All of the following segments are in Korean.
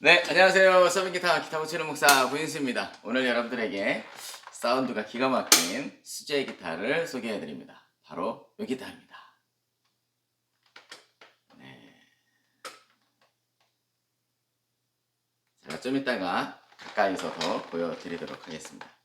네, 안녕하세요. 서빙 기타 기타 고치는 목사 부인수입니다. 오늘 여러분들에게 사운드가 기가 막힌 수제 기타를 소개해 드립니다. 바로 이 기타입니다. 네. 제가 좀 이따가 가까이서 더 보여드리도록 하겠습니다.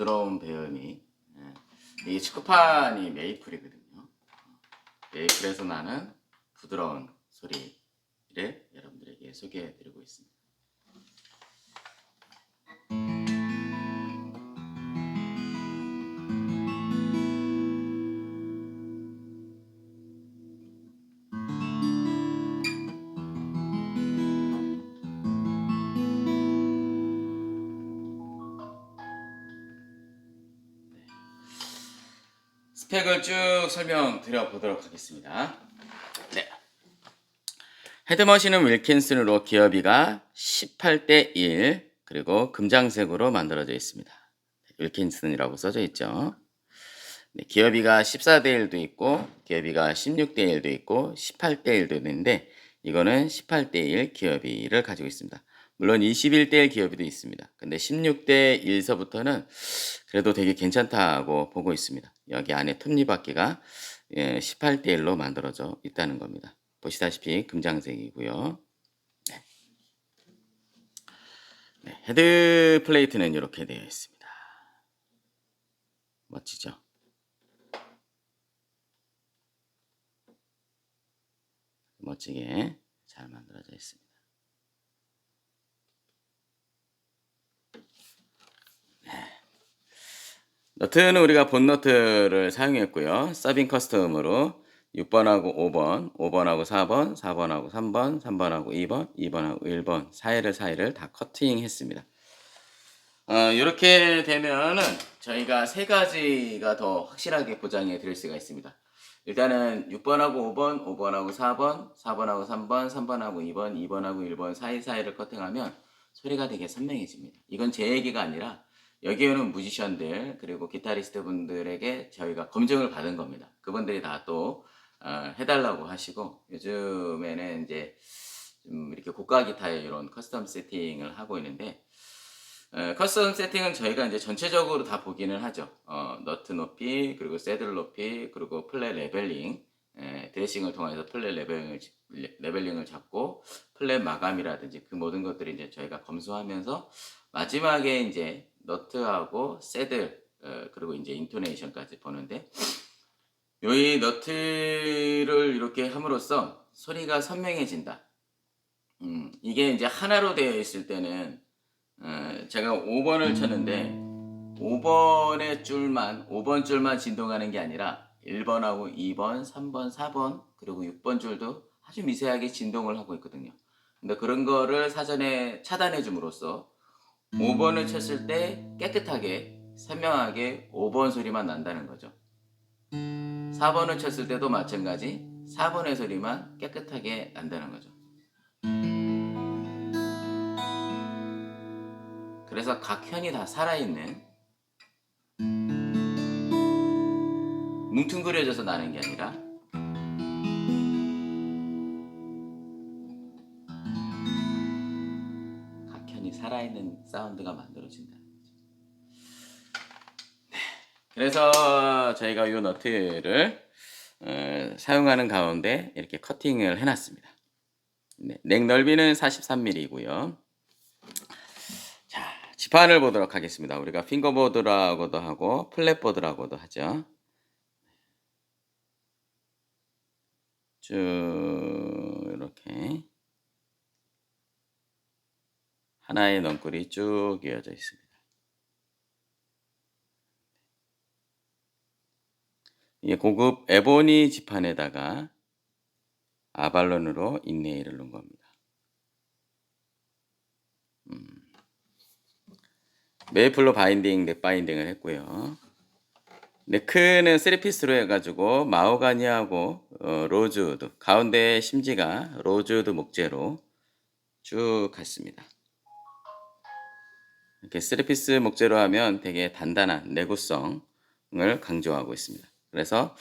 부드러운 배음이 예. 이게 치쿠판이 메이플이거든요. 메이플에서 나는 부드러운 소리를 여러분들에게 소개해 드리고 있습니다. 스펙을 쭉 설명드려 보도록 하겠습니다. 네. 헤드머신은 윌킨슨으로 기어비가 18대 1 그리고 금장색으로 만들어져 있습니다. 윌킨슨이라고 써져 있죠. 네, 기어비가 14대 1도 있고 기어비가 16대 1도 있고 18대 1도 있는데 이거는 18대 1 기어비를 가지고 있습니다. 물론 21대 1 기어비도 있습니다. 근데 16대 1서부터는 그래도 되게 괜찮다고 보고 있습니다. 여기 안에 톱니바퀴가 18대 1로 만들어져 있다는 겁니다. 보시다시피 금장색이고요. 네. 네, 헤드 플레이트는 이렇게 되어 있습니다. 멋지죠? 멋지게 잘 만들어져 있습니다. 너트는 우리가 본 너트를 사용했고요. 서빙 커스텀으로 6번하고 5번, 5번하고 4번, 4번하고 3번, 3번하고 2번, 2번하고 1번 사이를 사이를 다 커팅했습니다. 어, 이렇게 되면은 저희가 세 가지가 더 확실하게 보장해 드릴 수가 있습니다. 일단은 6번하고 5번, 5번하고 4번, 4번하고 3번, 3번하고 2번, 2번하고 1번 사이사이를 커팅하면 소리가 되게 선명해집니다. 이건 제 얘기가 아니라 여기 오는 뮤지션들 그리고 기타리스트 분들에게 저희가 검증을 받은 겁니다. 그분들이 다또 어, 해달라고 하시고 요즘에는 이제 좀 이렇게 고가 기타에 이런 커스텀 세팅을 하고 있는데 어, 커스텀 세팅은 저희가 이제 전체적으로 다 보기는 하죠. 어, 너트 높이 그리고 새들 높이 그리고 플랫 레벨링 에, 드레싱을 통해서 플랫 레벨링을 레벨링을 잡고 플랫 마감이라든지 그 모든 것들이 이제 저희가 검수하면서 마지막에 이제 너트하고 새들 어, 그리고 이제 인토네이션까지 보는데 이 너트를 이렇게 함으로써 소리가 선명해진다. 음, 이게 이제 하나로 되어 있을 때는 어, 제가 5번을 쳤는데 5번의 줄만 5번 줄만 진동하는 게 아니라 1번하고 2번, 3번, 4번 그리고 6번 줄도 아주 미세하게 진동을 하고 있거든요. 근데 그런 거를 사전에 차단해 줌으로써 5번을 쳤을 때 깨끗하게 선명하게 5번 소리만 난다는 거죠. 4번을 쳤을 때도 마찬가지 4번의 소리만 깨끗하게 난다는 거죠. 그래서 각 현이 다 살아있는 뭉퉁그려져서 나는 게 아니라 살아있는 사운드가 만들어진다는 거죠. 네. 그래서 저희가 이 너트를 어, 사용하는 가운데 이렇게 커팅을 해놨습니다. 네, 넥 넓이는 43mm이고요. 자, 지판을 보도록 하겠습니다. 우리가 핑거보드라고도 하고 플랫보드라고도 하죠. 쭉 이렇게 하나의 넝쿨이 쭉 이어져 있습니다. 이게 고급 에보니 지판에다가 아발론으로 인네일을 넣은 겁니다. 음. 메이플로 바인딩, 넥 바인딩을 했고요. 네크는 3피스로 해가지고 마호가니하고 어, 로즈우드 가운데 심지가 로즈우드 목재로 쭉 갔습니다. 이렇게 3피스 목재로 하면 되게 단단한 내구성을 강조하고 있습니다. 그래서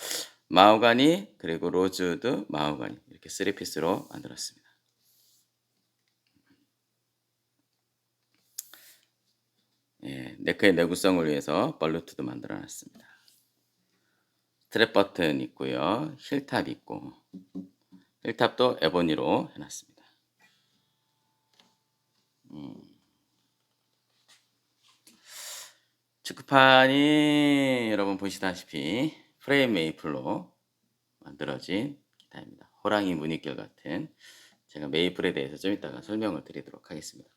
마호가니 그리고 로즈우드 마호가니 이렇게 3피스로 만들었습니다. 예, 네크의 내구성을 위해서 벌루트도 만들어 놨습니다. 스트랩 버튼 있고요. 힐탑 있고 힐탑도 에보니로 해놨습니다. 음. 축구판이 여러분 보시다시피 프레임 메이플로 만들어진 기타입니다. 호랑이 무늬결 같은 제가 메이플에 대해서 좀 이따가 설명을 드리도록 하겠습니다.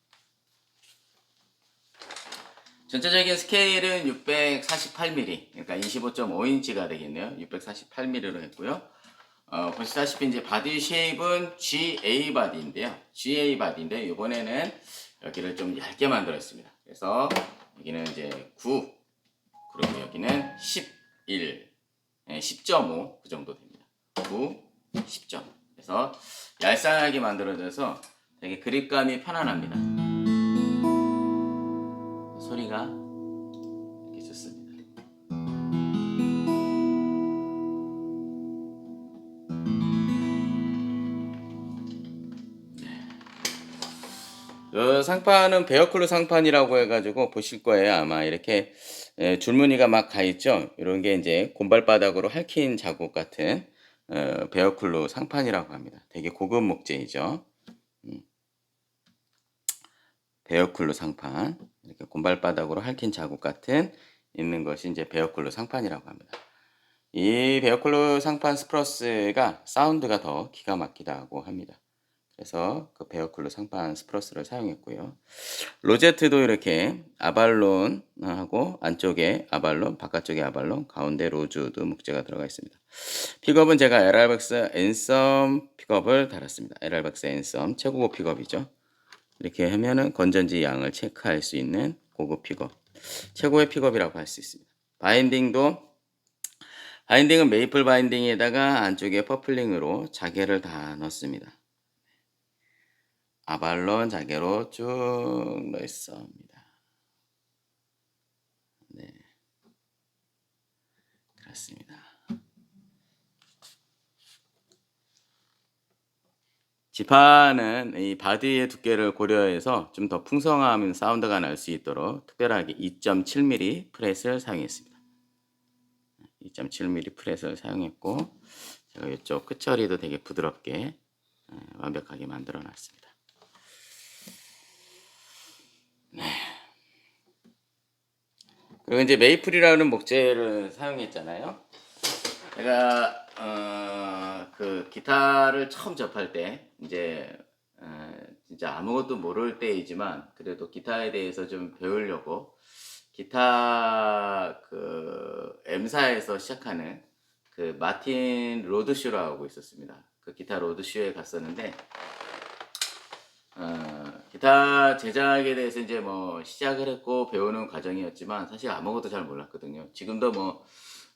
전체적인 스케일은 648mm, 그러니까 25.5인치가 되겠네요. 648mm로 했고요. 어, 보시다시피 이제 바디 쉐입은 GA 바디인데요. GA 바디인데 이번에는 여기를 좀 얇게 만들었습니다. 그래서 여기는 이제 9, 그리고 여기는 11, 10.5 그 정도 됩니다. 9, 10점. 그래서 얄쌍하게 만들어져서 되게 그립감이 편안합니다. 소리가 그 상판은 베어클루 상판이라고 해가지고 보실 거예요. 아마 이렇게 에, 줄무늬가 막 가 있죠. 이런 게 이제 곰발바닥으로 핥힌 자국 같은 어, 베어클루 상판이라고 합니다. 되게 고급 목재이죠. 음. 베어클루 상판 이렇게 곰발바닥으로 핥힌 자국 같은 있는 것이 이제 베어클루 상판이라고 합니다. 이 베어클루 상판 스프러스가 사운드가 더 기가 막히다고 합니다. 그래서 그 베어클루 상판 스프러스를 사용했고요. 로제트도 이렇게 아발론하고 안쪽에 아발론, 바깥쪽에 아발론, 가운데 로즈우드 목재가 들어가 있습니다. 픽업은 제가 LR박스 앤썸 픽업을 달았습니다. LR박스 앤썸 최고급 픽업이죠. 이렇게 하면은 건전지 양을 체크할 수 있는 고급 픽업. 최고의 픽업이라고 할 수 있습니다. 바인딩도 바인딩은 메이플 바인딩에다가 안쪽에 퍼플링으로 자개를 다 넣습니다. 아발론 자개로 쭉 넣습니다. 네. 그렇습니다. 지판은 이 바디의 두께를 고려해서 좀 더 풍성한 사운드가 날 수 있도록 특별하게 2.7mm 프렛을 사용했습니다. 2.7mm 프렛을 사용했고 제가 이쪽 끝처리도 되게 부드럽게 어, 완벽하게 만들어 놨습니다. 네. 그리고 이제 메이플이라는 목재를 사용했잖아요. 제가 어, 그 기타를 처음 접할 때 이제 어, 진짜 아무것도 모를 때이지만 그래도 기타에 대해서 좀 배우려고 기타 그 M사에서 시작하는 그 마틴 로드쇼라고 있었습니다. 그 기타 로드쇼에 갔었는데 어, 기타 제작에 대해서 이제 뭐 시작을 했고 배우는 과정이었지만 사실 아무것도 잘 몰랐거든요. 지금도 뭐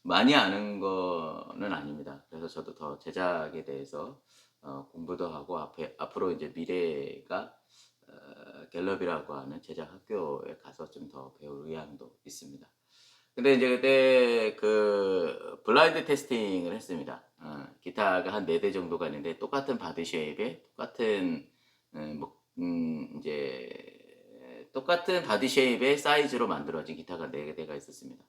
많이 아는 거는 아닙니다. 그래서 저도 더 제작에 대해서 어, 공부도 하고 앞에 앞으로 이제 미래가 어, 갤럽이라고 하는 제작 학교에 가서 좀 더 배울 의향도 있습니다. 근데 이제 그때 그 블라인드 테스팅을 했습니다. 어, 기타가 한 네 대 정도가 있는데 똑같은 바디 쉐입에 똑같은 음, 뭐, 음, 이제 똑같은 바디 쉐입의 사이즈로 만들어진 기타가 네 대가 있었습니다.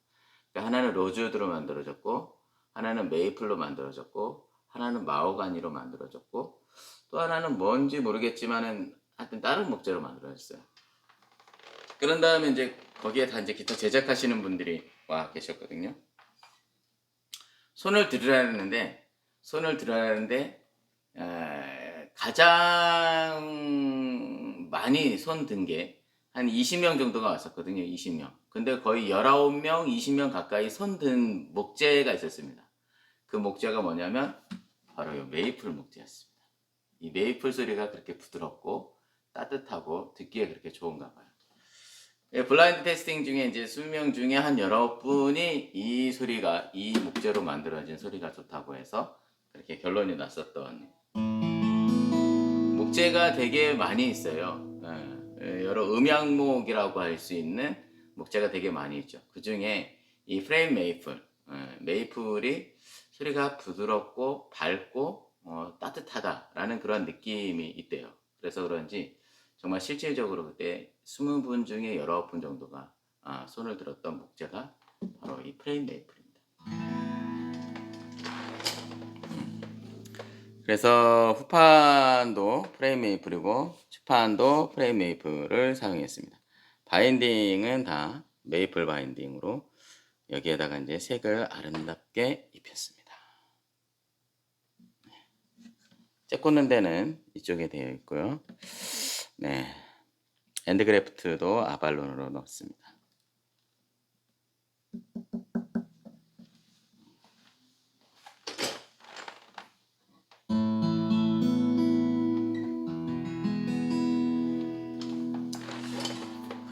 그러니까 하나는 로즈우드로 만들어졌고 하나는 메이플로 만들어졌고 하나는 마호가니로 만들어졌고 또 하나는 뭔지 모르겠지만은 하여튼 다른 목재로 만들어졌어요. 그런 다음에 이제 거기에 다 이제 기타 제작하시는 분들이 와 계셨거든요. 손을 들으라는데 손을 들으라는데 에, 가장 많이 손 든 게 한 20명 정도가 왔었거든요. 20명. 근데 거의 19명, 20명 가까이 손 든 목재가 있었습니다. 그 목재가 뭐냐면 바로 이 메이플 목재였습니다. 이 메이플 소리가 그렇게 부드럽고 따뜻하고 듣기에 그렇게 좋은가 봐요. 예, 블라인드 테스팅 중에 이제 20명 중에 한 19분이 이 소리가 이 목재로 만들어진 소리가 좋다고 해서 그렇게 결론이 났었던 목재가 되게 많이 있어요. 예, 여러 음향목이라고 할 수 있는 목재가 되게 많이 있죠. 그 중에 이 프레임 메이플, 예, 메이플이 소리가 부드럽고 밝고 어, 따뜻하다라는 그런 느낌이 있대요. 그래서 그런지 정말 실질적으로 그때 20분 중에 19분 정도가 아, 손을 들었던 목재가 바로 이 프레임 메이플 그래서 후판도 프레임 메이플이고 추판도 프레임 메이플을 사용했습니다. 바인딩은 다 메이플 바인딩으로 여기에다가 이제 색을 아름답게 입혔습니다. 째 꽂는 데는 이쪽에 되어 있고요. 네. 엔드그래프트도 아발론으로 넣습니다.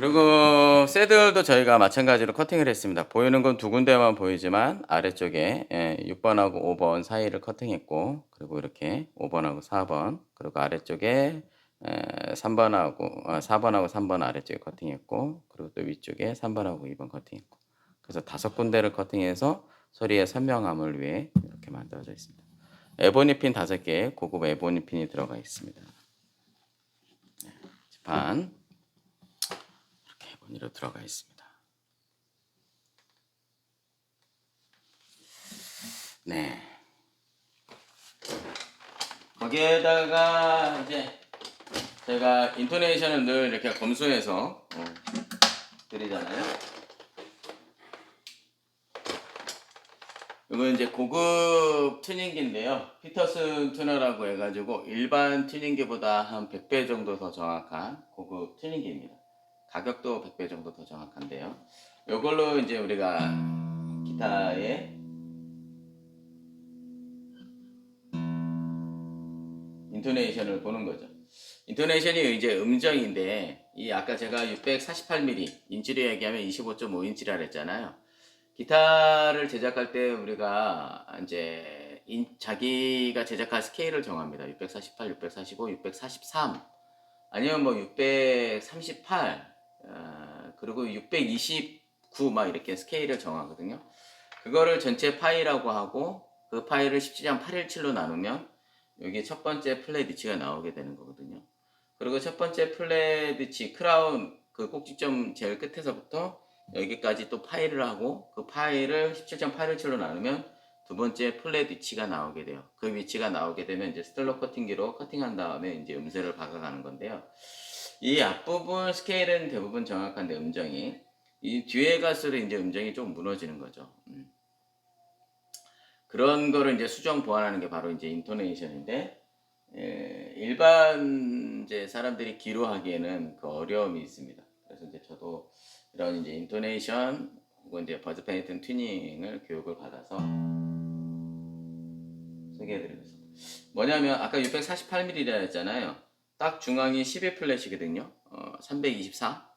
그리고 새들도 저희가 마찬가지로 커팅을 했습니다. 보이는 건 두 군데만 보이지만 아래쪽에 예, 6번하고 5번 사이를 커팅했고 그리고 이렇게 5번하고 4번 그리고 아래쪽에 에, 3번하고 아, 4번하고 3번 아래쪽에 커팅했고 그리고 또 위쪽에 3번하고 2번 커팅했고 그래서 다섯 군데를 커팅해서 소리의 선명함을 위해 이렇게 만들어져 있습니다. 에보니 핀 다섯 개 고급 에보니 핀이 들어가 있습니다. 네, 반 에보니로 들어가 있습니다. 네. 거기에다가 이제 제가 인토네이션을 늘 이렇게 검수해서 어, 드리잖아요. 이건 이제 고급 튜닝기인데요. 피터슨 튜너라고 해가지고 일반 튜닝기보다 한 100배 정도 더 정확한 고급 튜닝기입니다. 가격도 100배 정도 더 정확한데요. 이걸로 이제 우리가 기타에 인토네이션을 보는 거죠. 인토네이션이 이제 음정인데 이 아까 제가 648mm 인치로 얘기하면 25.5인치라 그랬잖아요. 기타를 제작할 때 우리가 이제 인, 자기가 제작할 스케일을 정합니다. 648, 645, 643 아니면 뭐 638 어, 그리고 629막 이렇게 스케일을 정하거든요. 그거를 전체 파일하고 하고 그 파일을 17.817로 나누면 여기 첫 번째 플랫 위치가 나오게 되는 거거든요. 그리고 첫 번째 플랫 위치 크라운 그 꼭지점 제일 끝에서부터 여기까지 또 파일을 하고 그 파일을 17.817로 나누면 두 번째 플랫 위치가 나오게 돼요. 그 위치가 나오게 되면 이제 스텔러 커팅기로 커팅한 다음에 이제 음색을 박아가는 건데요. 이 앞부분 스케일은 대부분 정확한데 음정이 이 뒤에 갈수록 이제 음정이 좀 무너지는 거죠. 음. 그런 거를 이제 수정 보완하는 게 바로 이제 인토네이션인데 예, 일반 이제 사람들이 기로하기에는 그 어려움이 있습니다. 그래서 이제 저도 이런 이제 인토네이션 혹은 이제 버즈 페이튼 튜닝을 교육을 받아서 소개해드리고 있습니다. 뭐냐면 아까 648mm라 했잖아요. 딱 중앙이 12 플랫이거든요. 어, 324.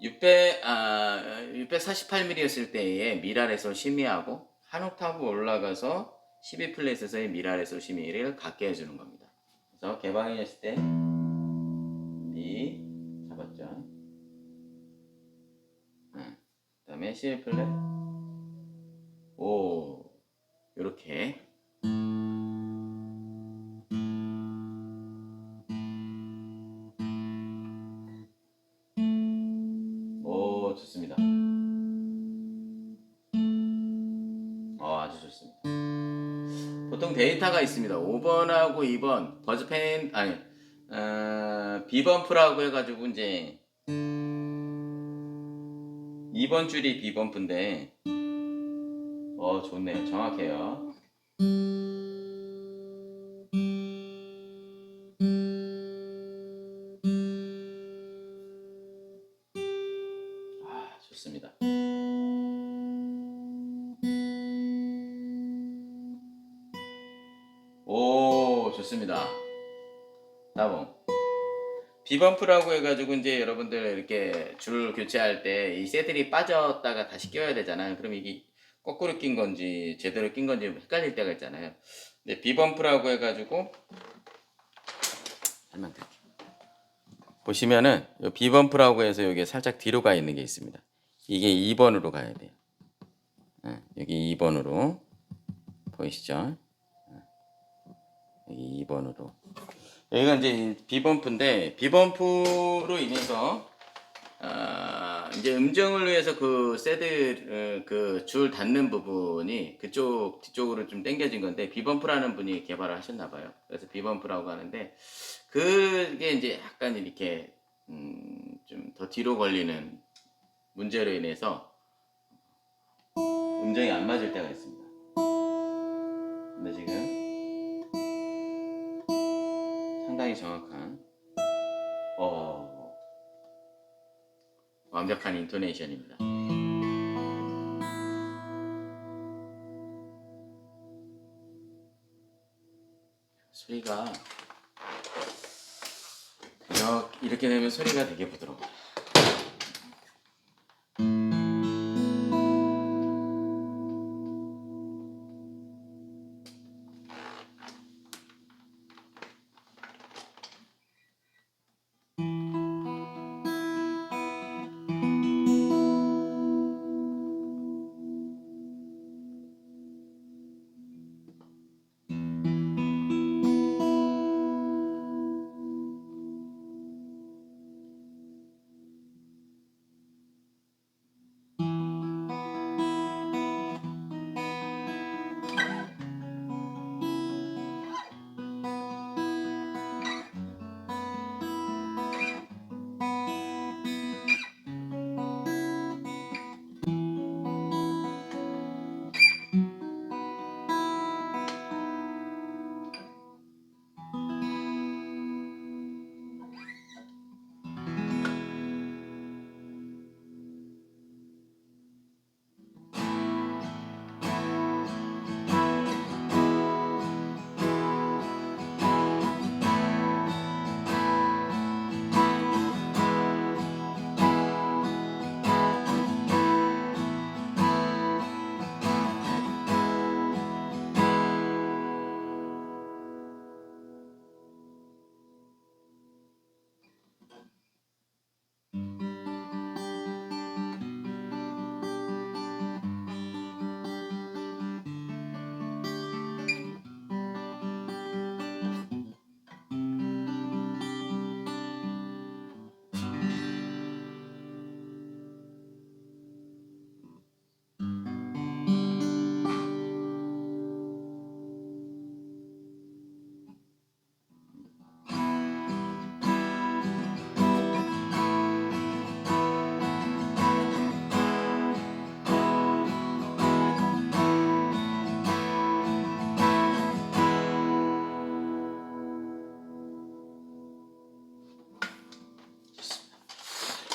600, 아, 648mm였을 때의 미랄에서 심의하고 한 옥타브 올라가서 12 플랫에서의 미랄에서 심의를 갖게 해주는 겁니다. 그래서 개방이 했을 때 미 잡았죠. 그 다음에 11 플랫 오 요렇게 좋습니다. 어 아주 좋습니다. 보통 데이터가 있습니다. 5번하고 2번 버즈펜 아니 어, 비범프라고 해가지고 이제 2번 줄이 비범프인데 어 좋네요. 정확해요. 오, 좋습니다. 따봉. 비범프라고 해가지고 이제 여러분들 이렇게 줄 교체할 때 이 새들이 빠졌다가 다시 껴야 되잖아요. 그럼 이게 거꾸로 낀 건지 제대로 낀 건지 헷갈릴 때가 있잖아요. 근데 비범프라고 해가지고 설명 드릴게요. 보시면은 요 비범프라고 해서 여기 살짝 뒤로 가 있는 게 있습니다. 이게 2번으로 가야 돼요. 예, 여기 2번으로 보이시죠? 예, 여기 2번으로. 여기가 이제 비범프인데 비범프로 인해서 아, 이제 음정을 위해서 그 새드 그 줄 닿는 부분이 그쪽 뒤쪽으로 좀 당겨진 건데 비범프라는 분이 개발을 하셨나 봐요. 그래서 비범프라고 하는데 그게 이제 약간 이렇게 음, 좀 더 뒤로 걸리는 문제로 인해서 음정이 안 맞을 때가 있습니다. 근데 지금 상당히 정확한 어, 완벽한 인토네이션입니다. 소리가 이렇게, 되면 소리가 되게 부드러워요.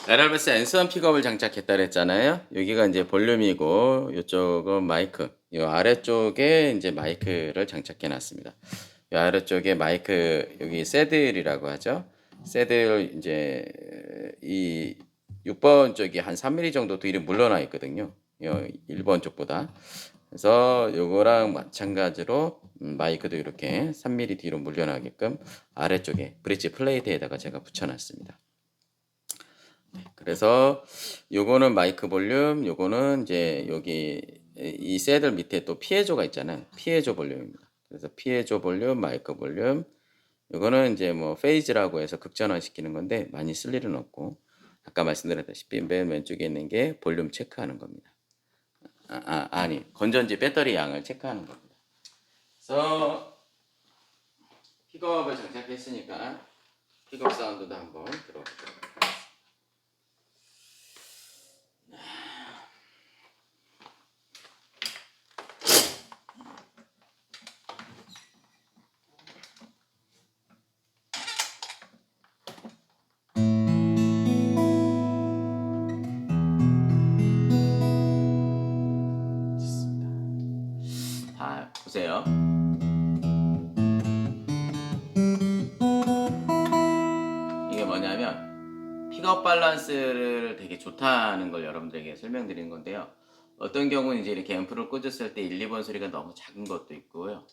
에럴베스 앤선 픽업을 장착했다 그랬잖아요. 여기가 이제 볼륨이고 이쪽은 마이크. 이 아래쪽에 이제 마이크를 장착해 놨습니다. 이 아래쪽에 마이크 여기 새들이라고 하죠. 새들 이제 이 6번 쪽이 한 3mm 정도 뒤로 물러나 있거든요. 요 1번 쪽보다. 그래서 요거랑 마찬가지로 음, 마이크도 이렇게 3mm 뒤로 물려나게끔 아래쪽에 브릿지 플레이트에다가 제가 붙여놨습니다. 그래서 요거는 마이크 볼륨, 요거는 이제 여기 이 새들 밑에 또 피에조가 있잖아요. 피에조 볼륨입니다. 그래서 피에조 볼륨, 마이크 볼륨. 요거는 이제 뭐 페이즈라고 해서 극전화 시키는 건데 많이 쓸 일은 없고 아까 말씀드렸다시피 맨 왼쪽에 있는 게 볼륨 체크하는 겁니다. 아, 아 아니 건전지 배터리 양을 체크하는 겁니다. 그래서 픽업을 장착했으니까 픽업 사운드도 한번 들어보도록 밸런스를 되게 좋다는 걸 여러분들에게 설명드린 건데요. 어떤 경우는 이제 이렇게 앰프를 꽂았을 때 1, 2번 소리가 너무 작은 것도 있고요.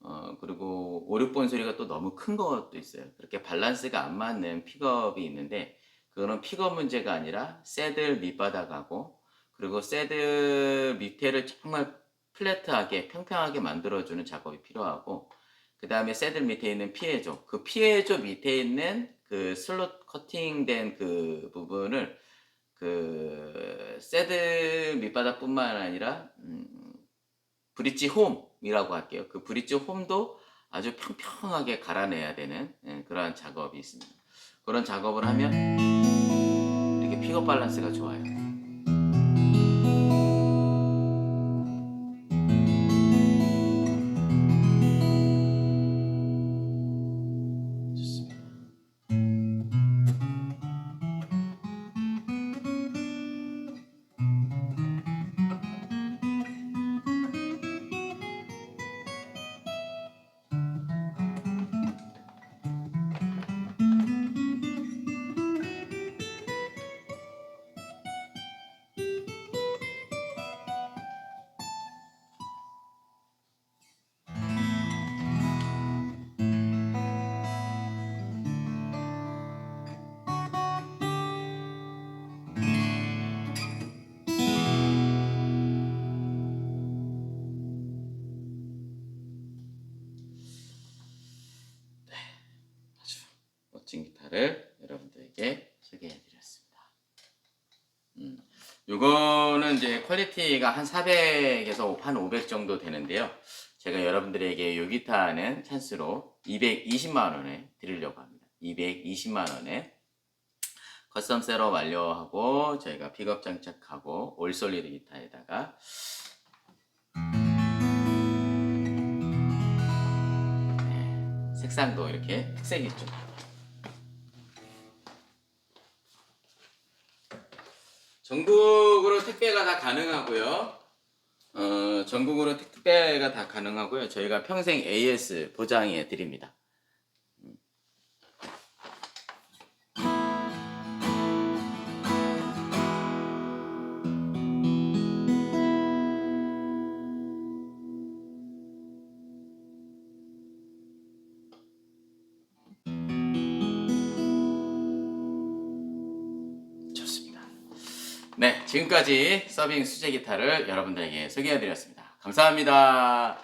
어, 그리고 5, 6번 소리가 또 너무 큰 것도 있어요. 그렇게 밸런스가 안 맞는 픽업이 있는데, 그거는 픽업 문제가 아니라 새들 밑바닥하고, 그리고 새들 밑에를 정말 플랫하게, 평평하게 만들어주는 작업이 필요하고, 그 다음에 새들 밑에 있는 피해조, 그 피해조 밑에 있는 그 슬롯 커팅된 그 부분을 그 새들 밑바닥뿐만 아니라 음, 브릿지 홈이라고 할게요. 그 브릿지 홈도 아주 평평하게 갈아내야 되는 예, 그러한 작업이 있습니다. 그런 작업을 하면 이렇게 픽업 밸런스가 좋아요. 요거는 이제 퀄리티가 한 400에서 한 500 정도 되는데요. 제가 여러분들에게 요 기타는 찬스로 220만 원에 드리려고 합니다. 220만 원에 커스텀 셋업 완료하고 저희가 픽업 장착하고 올솔리드 기타에다가 네, 색상도 이렇게 특색 있죠. 전국으로 택배가 다 가능하고요. 어, 전국으로 택배가 다 가능하고요. 저희가 평생 AS 보장해 드립니다. 지금까지 서빙 수제 기타를 여러분들에게 소개해 드렸습니다. 감사합니다.